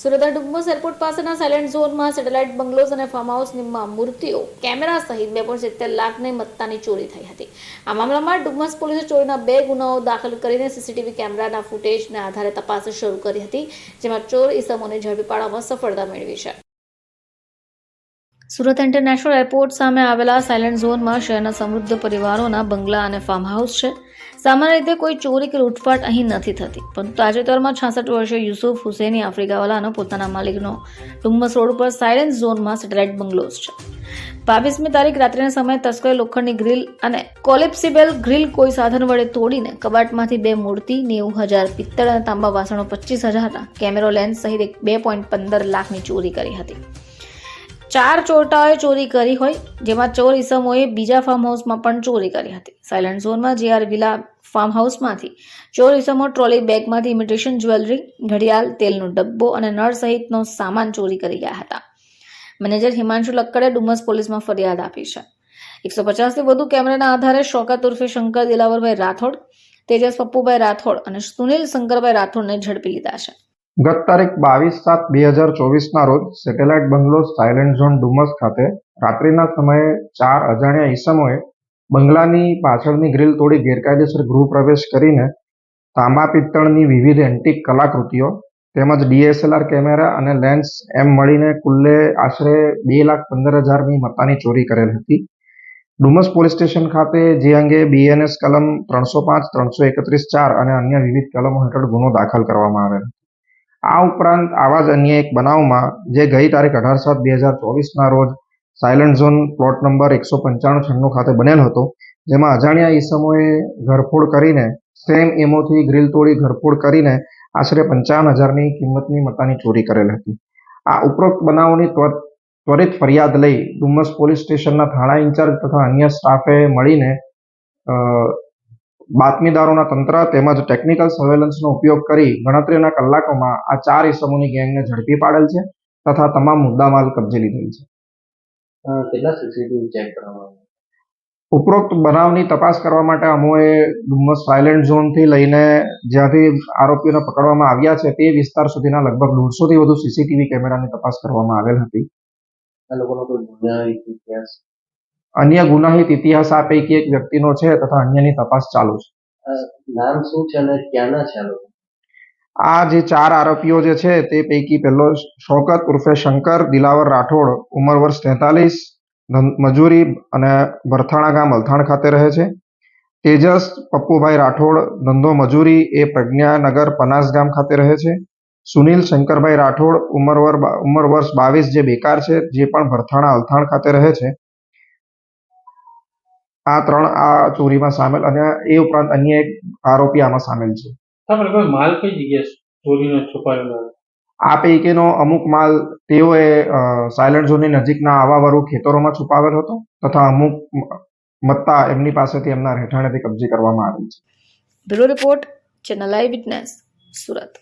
સુરતના ડુમ્મસ એરપોર્ટ પાસેના સાયલેન્ટ ઝોનમાં સેટેલાઇટ બંગલોઝ અને ફાર્મ હાઉસમાં મૂર્તિઓ, કેમેરા સહિત બે પોઈન્ટ સિત્તેર લાખની મત્તાની ચોરી થઈ હતી. આ મામલામાં ડુમ્મસ પોલીસે ચોરીના બે ગુનાઓ દાખલ કરીને સીસીટીવી કેમેરાના ફૂટેજના આધારે તપાસ શરૂ કરી હતી, જેમાં ચોર ઇસમોને ઝડપી પાડવામાં સફળતા મેળવી છે. સુરત ઇન્ટરનેશનલ એરપોર્ટ સામે આવેલા સાયલન્ટ ઝોનમાં શહેરના સમૃદ્ધ પરિવારોના બંગલા અને ફાર્મ હાઉસ છે. સામાન્ય રીતે કોઈ ચોરી કે લૂંટફાટ અહીં નથી થતી, પરંતુ તાજેતરમાં છાસઠ વર્ષીય યુસુફ હુસેની આફ્રિકાવાલાનો પોતાના માલિકનો ડુમ્મસ રોડ પર સાયલેન્ટ ઝોનમાં સેટેલાઇટ બંગલોઝ છે. બાવીસમી તારીખ રાત્રિના સમયે તસ્કરે લોખંડની ગ્રીલ અને કોલિપ્સિબેલ ગ્રીલ કોઈ સાધન વડે તોડીને કબાટમાંથી બે મૂર્તિ, નેવું હજાર પિત્તળ અને તાંબા વાસણો, પચીસ હજારના કેમેરો લેન્સ સહિત બે પોઈન્ટ પંદર લાખની ચોરી કરી હતી. ચાર ચોરટાઓએ ચોરી કરી હોય, જેમાં ચોર ઇસમોએ બીજા ફાર્મ હાઉસમાં પણ ચોરી કરી હતી. સાયલન્ટ ઝોનમાં જીઆર વિલા ફાર્મ હાઉસમાંથી ચોર ઇસમો ટ્રોલી બેગમાંથી ઇમિટેશન જ્વેલરી ઘડિયાળ, તેલનો ડબ્બો અને નળ સહિતનો સામાન ચોરી કરી ગયા હતા. મેનેજર હિમાંશુ લક્કડે ડુમસ પોલીસમાં ફરિયાદ આપી છે. એકસો પચાસથી વધુ કેમેરાના આધારે શોકત ઉર્ફે શંકર દિલાવરભાઈ રાઠોડ, તેજસ પપ્પુભાઈ રાઠોડ અને સુનિલ શંકરભાઈ રાઠોડને ઝડપી લીધા છે. ગત તારીખ બાવીસ સાત બે હજાર ચોવીસના રોજ satellite bungalow silent zone Dumas ખાતે રાત્રિના સમયે ચાર અજાણ્યા ઈસમોએ બંગલાની પાછળની ગ્રીલ તોડી ગેરકાયદેસર ગૃહ પ્રવેશ કરીને તાંબા પિત્તળની વિવિધ એન્ટિક કલાકૃતિઓ તેમજ ડીએસએલઆર કેમેરા અને લેન્સ એમ મળીને કુલ્લે આશરે બે લાખ પંદર હજારની મત્તાની ચોરી કરેલ હતી. ડુમસ પોલીસ સ્ટેશન ખાતે જે અંગે બીએનએસ કલમ ત્રણસો પાંચ, ત્રણસો એકત્રીસ ચાર અને અન્ય વિવિધ કલમો હેઠળ ગુનો દાખલ કરવામાં આવેલ આ ઉપરાંત આવા જ અન્ય એક બનાવમાં જે ગઈ તારીખ અઢાર સાત બે હજાર ચોવીસના રોજ સાયલન્ટ ઝોન પ્લોટ નંબર એકસો પંચાણું છન્નું ખાતે બનેલ હતો, જેમાં અજાણ્યા ઈસમોએ ઘરફોડ કરીને સેમ એમોથી ગ્રીલ તોડી ઘરફોડ કરીને આશરે પંચાવન હજારની કિંમતની મતાની ચોરી કરેલ હતી. આ ઉપરોક્ત બનાવોની ત્વરિત ફરિયાદ લઈ ડુમસ પોલીસ સ્ટેશનના થાણા ઇન્ચાર્જ તથા અન્ય સ્ટાફે મળીને બાતમીદારોના તંત્ર તેમજ ટેકનિકલ સર્વેલન્સનો ઉપયોગ કરી ગણતરીના કલાકોમાં આ ચાર ઇસમોની ગેંગને ઝડપી પાડેલ છે તથા તમામ મુદ્દામાલ કબજે લીધેલ છે કેટલા સીસીટીવી ચેક કરવામાં? ઉપરોક્ત બનાવની તપાસ કરવા માટે અમોએ ડુમ્મસ સાયલેન્ટ ઝોનથી લઈને જ્યાંથી આરોપીઓને પકડવામાં આવ્યા છે તે વિસ્તાર સુધીના લગભગ દોઢસોથી વધુ સીસીટીવી કેમેરાની તપાસ કરવામાં આવેલ હતી આ લોકોનો કોઈ ગુનાહિત ઇતિહાસ અન્ય ગુનાહિત ઇતિહાસ આ પૈકી એક વ્યક્તિનો છે તથા અન્યની તપાસ ચાલુ છે. નામ શું છે અને ક્યાંના છે? આ જે ચાર આરોપીઓ જે છે તે પૈકી પહેલો શોકત ઉર્ફે શંકર દિલાવર રાઠોડ ઉંમર વર્ષ તેતાલીસ મજૂરી અને ભરથાણા ગામ અલથાણ ખાતે રહે છે. તેજસ પપ્પુભાઈ રાઠોડ ધંધો મજૂરી એ પ્રજ્ઞાનગર પનાસ ગામ ખાતે રહે છે. સુનિલ શંકરભાઈ રાઠોડ ઉંમર ઉંમર વર્ષ બાવીસ જે બેકાર છે જે પણ ભરથાણા અલથાણ ખાતે રહે છે. આ ત્રણ આ ચોરીમાં સામેલ અને એ ઉપરાંત અન્ય એક આરોપી આમાં સામેલ છે. માલ કઈ જગ્યાએ ચોરીનો છુપાયેલો આ પૈકીનો અમુક માલ તેઓએ સાયલન્ટ ઝોનની નજીકના આવાવાળું ખેતરોમાં છુપાવેલ હતો તથા અમુક મત્તા એમની પાસેથી એમના રહેઠાણેથી કબજે કરવામાં આવી છે. Bureau report channel eyewitness Surat.